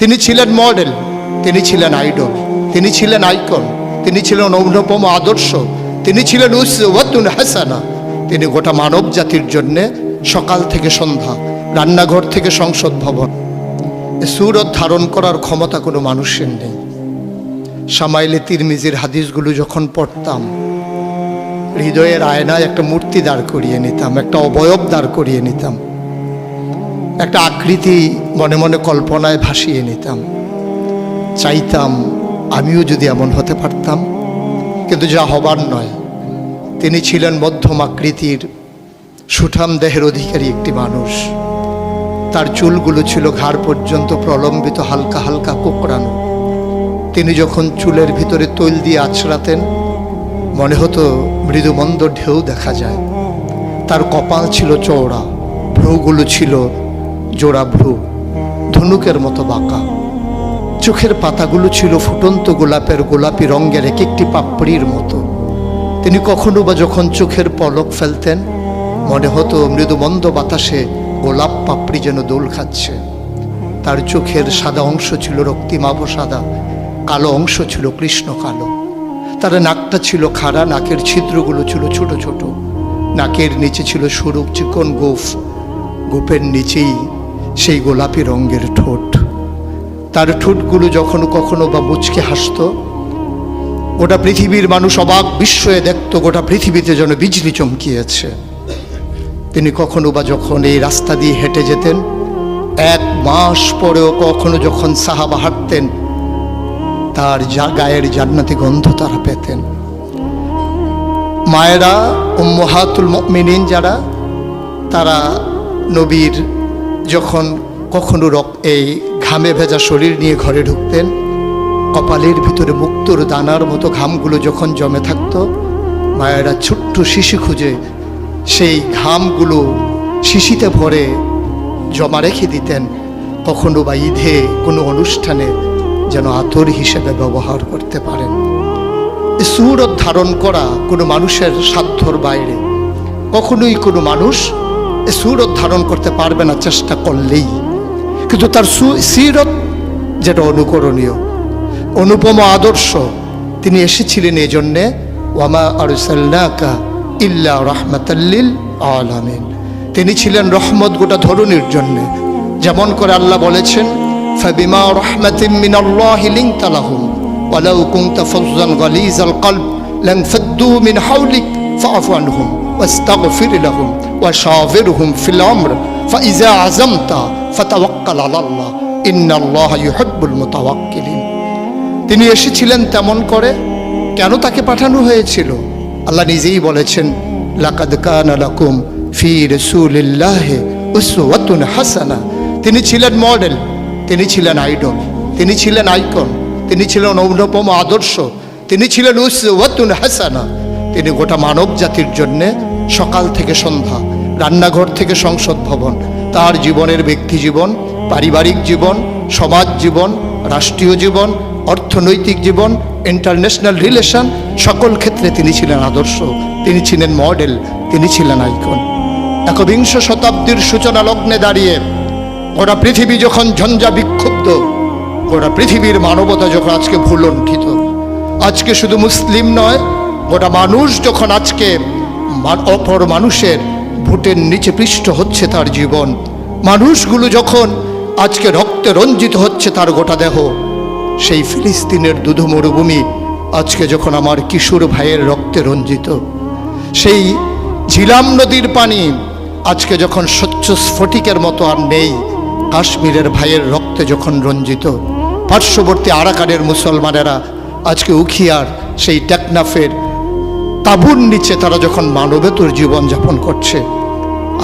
তিনি ছিলেন মডেল তিনি ছিলেন আইডল তিনি ছিলেন আইকন তিনি ছিলেন অনুপম আদর্শ, তিনি ছিলেন উসওয়াতুন হাসানা। তিনি গোটা মানব জাতির জন্যে সকাল থেকে সন্ধ্যা, রান্নাঘর থেকে সংসদ ভবন। সুরত ধারণ করার ক্ষমতা কোনো মানুষের নেই। সামাইলে তিরমিজির হাদিসগুলো যখন পড়তাম, হৃদয়ের আয়নায় একটা মূর্তি দাঁড় করিয়ে নিতাম, একটা অবয়ব দাঁড় করিয়ে নিতাম। একটা আকৃতি মনে মনে কল্পনায় ভাসিয়ে নিতাম। চাইতাম আমিও যদি এমন হতে পারতাম। কিন্তু যা হবার নয়, তিনি ছিলেন মধ্যম আকৃতির, সুঠাম দেহের অধিকারী একটি মানুষ। তার চুলগুলো ছিল ঘাড় পর্যন্ত প্রলম্বিত হালকা হালকা কোকড়ানো। তিনি যখন চুলের ভিতরে তৈল দিয়ে আছড়াতেন, মনে হতো মৃদুমন্দ ঢেউ দেখা যায়। তার কপাল ছিল চওড়া, ভ্রুগুলো ছিল জোড়া ভ্রু, ধনুকের মতো বাঁকা। চোখের পাতাগুলো ছিল ফুটন্ত গোলাপের গোলাপি রঙের এক একটি পাপড়ির মতো। তিনি কখনো বা যখন চোখের পলক ফেলতেন, মনে হতো মৃদুমন্দ বাতাসে গোলাপ পাপড়ি যেন দোল খাচ্ছে। তার চোখের সাদা অংশ ছিল রক্তিমাভ সাদা, কালো অংশ ছিল কৃষ্ণ কালো। তার নাকটা ছিল খাড়া, নাকের ছিদ্রগুলো ছিল ছোট ছোট। নাকের নিচে ছিল সরু চিকন গোফ। গোপের নিচেই সেই গোলাপি রঙের ঠোঁট। তার ঠোঁটগুলো যখন কখনো বা মুচকে হাসত, গোটা পৃথিবীর মানুষ অবাক বিস্ময়ে দেখত গোটা পৃথিবীতে যেন বিজলি চমকিয়েছে। তিনি কখনো বা যখন এই রাস্তা দিয়ে হেঁটে যেতেন, এক মাস পরেও কখনো যখন সাহাবা হাঁটতেন, তার যা গায়ের জান্নাতি গন্ধ তারা পেতেন। মায়েরা ও মহাতুল মিনিন যারা, তারা নবীর যখন কখনো রক এই ঘামে ভেজা শরীর নিয়ে ঘরে ঢুকতেন, কপালের ভিতরে মুক্তর দানার মতো ঘামগুলো যখন জমে থাকত, মায়েরা ছোট্ট শিশু খুঁজে সেই ঘামগুলো শিশিতে ভরে জমা রেখে দিতেন। কখনো বা ঈদে কোনো অনুষ্ঠানে যেন আতর হিসেবে ব্যবহার করতে পারেন। সুরত ধারণ করা কোনো মানুষের সাধ্যর বাইরে। কখনোই কোনো মানুষ সুরত ধারণ করতে পারবে না চেষ্টা করলেই। কিন্তু তার সু সিরত যেটা অনুকরণীয়, অনুপম আদর্শ, তিনি এসেছিলেন এই জন্যে ওয়ামা আরুসাল্লাকা ইল্লা রহমতাল্লিল আলামিন। তিনি ছিলেন রহমত গোটা ধরুনির জন্যে। যেমন করে আল্লাহ বলেছেন, ফাবিমা রহমাতিম মিনাল্লাহিলিং তালাহুম ওয়ালাউ কুনতা ফাজ্জান গালিজাল কলব লানফাদ্দু মিন হাওলিক ফাআফু আনহুম, ওয়াস্তাগফির লাহুম। وشاورهم في الأمر فإذا عزمت فتوكل على الله إن الله يحب المتوكلين তিনি এসেছিলেন তেমন করে কেন তাকে পাঠানো হয়েছিল আল্লাহ নিজেই বলেছেন লাকাদ কানা লাকুম ফি রাসূলিল্লাহি উসওয়াতুন হাসানা তিনি ছিলেন মডেল তিনি ছিলেন আইডল তিনি ছিলেন আইকন তিনি ছিলেন অনুপম আদর্শ তিনি ছিলেন উসওয়াতুন হাসানা তিনি গোটা মানব জাতির জন্যে সকাল থেকে সন্ধ্যা, রান্নাঘর থেকে সংসদ ভবন, তার জীবনের ব্যক্তি জীবন, পারিবারিক জীবন, সমাজ জীবন, রাষ্ট্রীয় জীবন, অর্থনৈতিক জীবন ইন্টারন্যাশনাল রিলেশন সকল ক্ষেত্রে তিনি ছিলেন আদর্শ, তিনি ছিলেন মডেল তিনি ছিলেন আইকন একবিংশ শতাব্দীর সূচনা লগ্নে দাঁড়িয়ে গোটা পৃথিবী যখন ঝঞ্ঝা বিক্ষুব্ধ, গোটা পৃথিবীর মানবতা যখন আজকে ভুলণ্ঠিত, আজকে শুধু মুসলিম নয় গোটা মানুষ যখন আজকে অপর মানুষের ভোটের নিচে পৃষ্ঠ হচ্ছে তার জীবন, মানুষগুলো যখন আজকে রক্তে রঞ্জিত হচ্ছে তার গোটা দেহ, সেই ফিলিস্তিনের দুধ মরুভূমি আজকে যখন আমার কিশোর ভাইয়ের রক্তে রঞ্জিত, সেই ঝিলাম নদীর পানি আজকে যখন স্বচ্ছ স্ফটিকের মতো আর নেই, কাশ্মীরের ভাইয়ের রক্তে যখন রঞ্জিত, পার্শ্ববর্তী আরাকানের মুসলমানেরা আজকে উখিয়ার সেই টেকনাফের তাবুর নিচে তারা যখন মানবেতর জীবনযাপন করছে,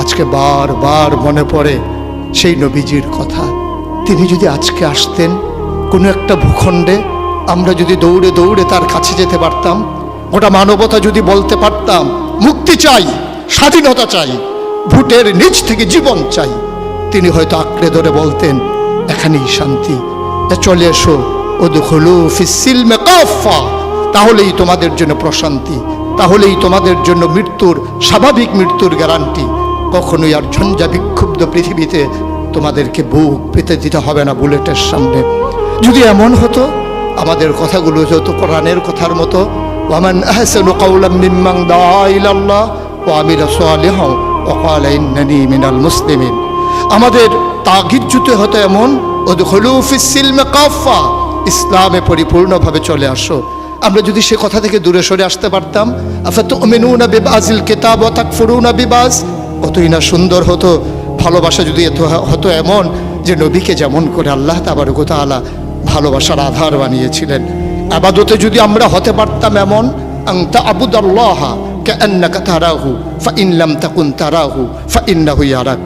আজকে বারবার মনে পড়ে সেই নবীজির কথা। তিনি যদি আজকে আসতেন কোনো একটা ভূখণ্ডে, আমরা যদি দৌড়ে দৌড়ে তার কাছে যেতে পারতাম, গোটা মানবতা যদি বলতে পারতাম, মুক্তি চাই, স্বাধীনতা চাই ভোটের নিচ থেকে জীবন চাই। তিনি হয়তো আঁকড়ে ধরে বলতেন, এখানেই শান্তি চলে এসো ও দুখলু কাফা তাহলেই তোমাদের জন্য প্রশান্তি। তাহলেই তোমাদের জন্য মৃত্যুর স্বাভাবিক মৃত্যুর গ্যারান্টি। কখনোই আর ঝঞ্ঝা বিক্ষুব্ধ পৃথিবীতে তোমাদেরকে বুক পেতে দিতে হবে না বুলেটের সামনে। যদি এমন হতো, আমাদের কথাগুলো হতো কোরআনের কথার মতো, ওয়ামান ইন্নানি মিনাল মুসলিমিন। আমাদের তাগিদ জুতে হতো এমন ইসলামে পরিপূর্ণভাবে চলে আসো। আমরা যদি সে কথা থেকে দূরে সরে আসতে পারতাম আফা তো আফাতুমিনুনা বিবাজিল কিতাব ওয়া তাকফুরুনা বিবাজ। কতই না সুন্দর হতো, ভালোবাসা যদি এত হতো এমন যে নবীকে যেমন করে আল্লাহ তাবারক ওয়া তাআলা ভালোবাসার আধার বানিয়েছিলেন। আবাদতে যদি আমরা হতে পারতাম এমন আংতা আবুদ আল্লাহ কান্নাকা তারাহু ফা ইনলাম তাকুন তারাহু ফা ইন্নাহু ইয়ারাক।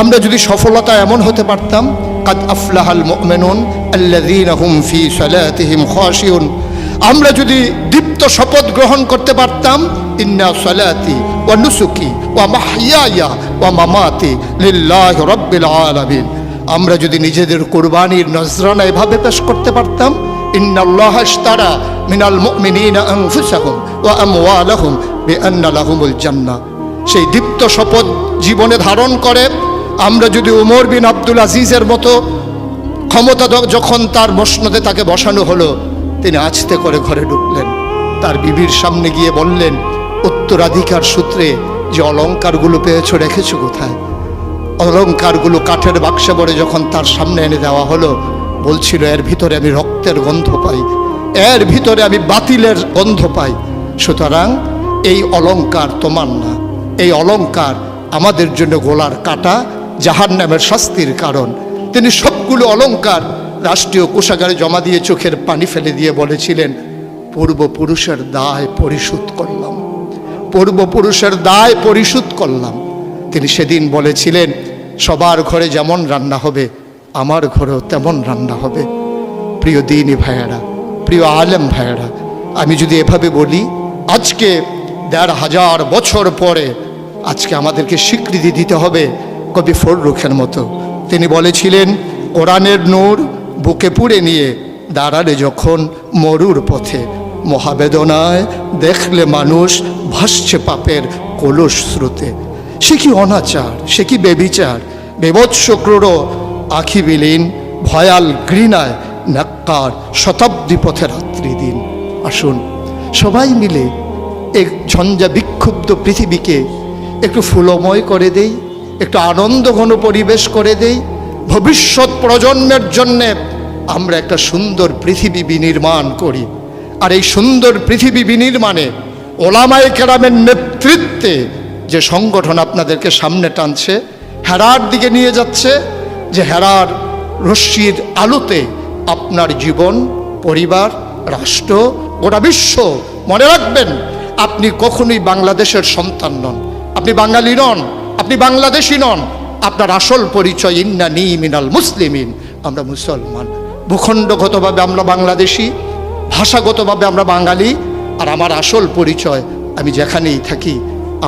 আমরা যদি সফলতা এমন হতে পারতাম, কাদ আফলাহাল মুমিনুন আল্লাযীনা হুম ফি সালাতিহিম খাশিউন। আমরা যদি দীপ্ত শপথ গ্রহণ করতে পারতাম, ইন্না সালাতি ওয়া নুসুকি ওয়া মাহইয়ায়া ওয়া মামাতি লিল্লাহি রাব্বিল আলামিন। আমরা যদি নিজেদের কোরবানির নজরানা এভাবে পেশ করতে পারতাম, ইন্নাল্লাহ আশতারা মিনাল মুমিনিনা আনফুসাহুম ওয়া আমওয়ালাহুম বিআন্না লাহুমুল জান্নাহ। সেই দীপ্ত শপথ জীবনে ধারণ করে, আমরা যদি উমর বিন আব্দুল আজিজের মতো ক্ষমতা যখন তার মসনদে তাকে বসানো হলো তিনি আছতে করে ঘরে ঢুকলেন। তার বিবির সামনে গিয়ে বললেন, উত্তরাধিকার সূত্রে যে অলঙ্কারগুলো পেয়েছ রেখেছো কোথায়? অলংকারগুলো কাঠের বাক্সে ভরে যখন তার সামনে এনে দেওয়া হলো, বলছিল, এর ভিতরে আমি রক্তের গন্ধ পাই। এর ভিতরে আমি বাতিলের গন্ধ পাই। সুতরাং এই অলংকার তোমার না। এই অলংকার আমাদের জন্য গোলার কাটা জাহান নামের শাস্তির কারণ। তিনি সবগুলো অলংকার রাষ্ট্রীয় কোষাগারে জমা দিয়ে চোখের পানি ফেলে দিয়ে বলেছিলেন, পূর্বপুরুষের দায় পরিশোধ করলাম। পূর্বপুরুষের দায় পরিশোধ করলাম। তিনি সেদিন বলেছিলেন, সবার ঘরে যেমন রান্না হবে, আমার ঘরেও তেমন রান্না হবে। প্রিয় দিনী ভাইয়েরা, প্রিয় আলেম ভাইয়েরা, আমি যদি এভাবে বলি, আজকে দেড় হাজার বছর পরে আজকে আমাদেরকে স্বীকৃতি দিতে হবে কবি ফররুখের মতো। তিনি বলেছিলেন, কোরআনের নূর বুকে পুড়ে নিয়ে দাঁড়ালে যখন মরুর পথে মহাবেদনায় দেখলে মানুষ ভাসছে পাপের কলস স্রোতে। সে কি অনাচার? সে কি বেবিচার? বেবৎস ক্রূর আখি বিলীন, ভয়াল ঘৃণায় নাক্কার শতাব্দী পথে রাত্রি দিন। আসুন সবাই মিলে এক ঝঞ্ঝা বিক্ষুব্ধ পৃথিবীকে একটু ফুলময় করে দেই, একটু আনন্দঘন পরিবেশ করে দেই। ভবিষ্যৎ প্রজন্মের জন্যে আমরা একটা সুন্দর পৃথিবী বিনির্মাণ করি। আর এই সুন্দর পৃথিবী বিনির্মাণে ওলামায় কেরামের নেতৃত্বে যে সংগঠন আপনাদেরকে সামনে টানছে, হেরার দিকে নিয়ে যাচ্ছে, যে হেরার রশ্মির আলোতে আপনার জীবন, পরিবার, রাষ্ট্র, গোটা বিশ্ব মনে রাখবেন, আপনি কখনোই বাংলাদেশের সন্তান নন। আপনি বাঙালি নন, আপনি বাংলাদেশি নন, আপনার আসল পরিচয়, ইন্না নি মিনাল মুসলিমিন আমরা মুসলমান। ভূখণ্ডগতভাবে আমরা বাংলাদেশি, ভাষাগতভাবে আমরা বাঙালি, আর আমার আসল পরিচয় আমি যেখানেই থাকি,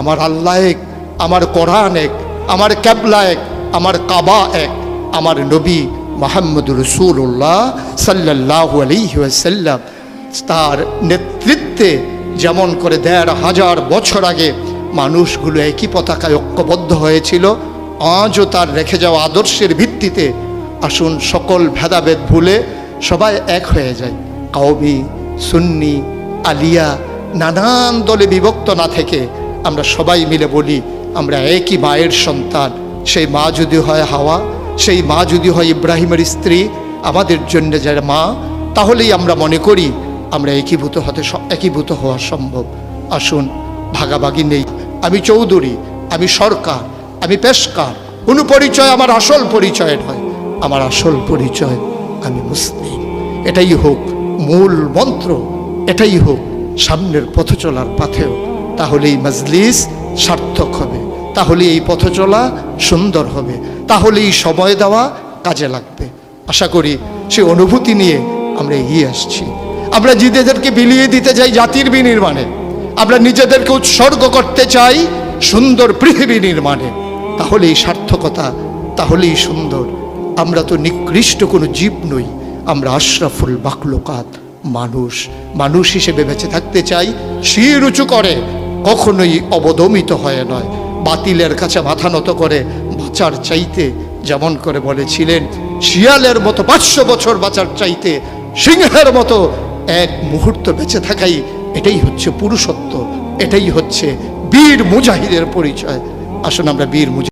আমার আল্লাহ এক, আমার কোরআন এক, আমার ক্যাবলা এক, আমার কাবা এক, আমার নবী মোহাম্মদ রসুল্লাহ সাল্লাহ আলিহাসাল্লাম তার নেতৃত্বে যেমন করে দেড় হাজার বছর আগে মানুষগুলো একই পতাকায় ঐক্যবদ্ধ হয়েছিল, আজও তার রেখে যাওয়া আদর্শের ভিত্তিতে আসুন সকল ভেদাভেদ ভুলে সবাই এক হয়ে যায় কাউমি সুন্নি, আলিয়া, নানান দলে বিভক্ত না থেকে আমরা সবাই মিলে বলি, আমরা একই মায়ের সন্তান। সেই মা যদি হয় হাওয়া, সেই মা যদি হয় ইব্রাহিমের স্ত্রী, আমাদের জন্য যারা মা, তাহলেই আমরা মনে করি আমরা একীভূত হতে একীভূত হওয়া সম্ভব। আসুন, ভাগাভাগি নেই। আমি চৌধুরী, আমি সরকার, আমি পেশকার, কোনো পরিচয় আমার আসল পরিচয় নয় আমার আসল পরিচয়, আমি মুসলিম। এটাই হোক মূল মন্ত্র, এটাই হোক সামনের পথ চলার পাথেও তাহলে এই মজলিস সার্থক হবে তাহলে এই পথ চলা সুন্দর হবে তাহলে এই সময় দেওয়া কাজে লাগবে। আশা করি সে অনুভূতি নিয়ে আমরা এগিয়ে আসছি। আমরা নিজেদেরকে বিলিয়ে দিতে চাই জাতির বিনির্মাণে। আমরা নিজেদেরকে উৎসর্গ করতে চাই সুন্দর পৃথিবী নির্মাণে। তাহলেই সার্থকতা, তাহলেই সুন্দর আমরা তো নিকৃষ্ট কোনো জীব নই। আমরা আশরাফুল বাকলোকাত মানুষ। মানুষ হিসেবে বেঁচে থাকতে চাই শির উঁচু করে। কখনোই অবদমিত হয়ে নয়। বাতিলের কাছে মাথা নত করে, বাঁচার চাইতে যেমন করে বলেছিলেন, শিয়ালের মতো পাঁচশো বছর বাঁচার চাইতে সিংহের মতো এক মুহূর্ত বেঁচে থাকাই এটাই হচ্ছে পুরুষত্ব, এটাই হচ্ছে বীর মুজাহিদের পরিচয়। আসুন আমরা বীর মুজাহিদ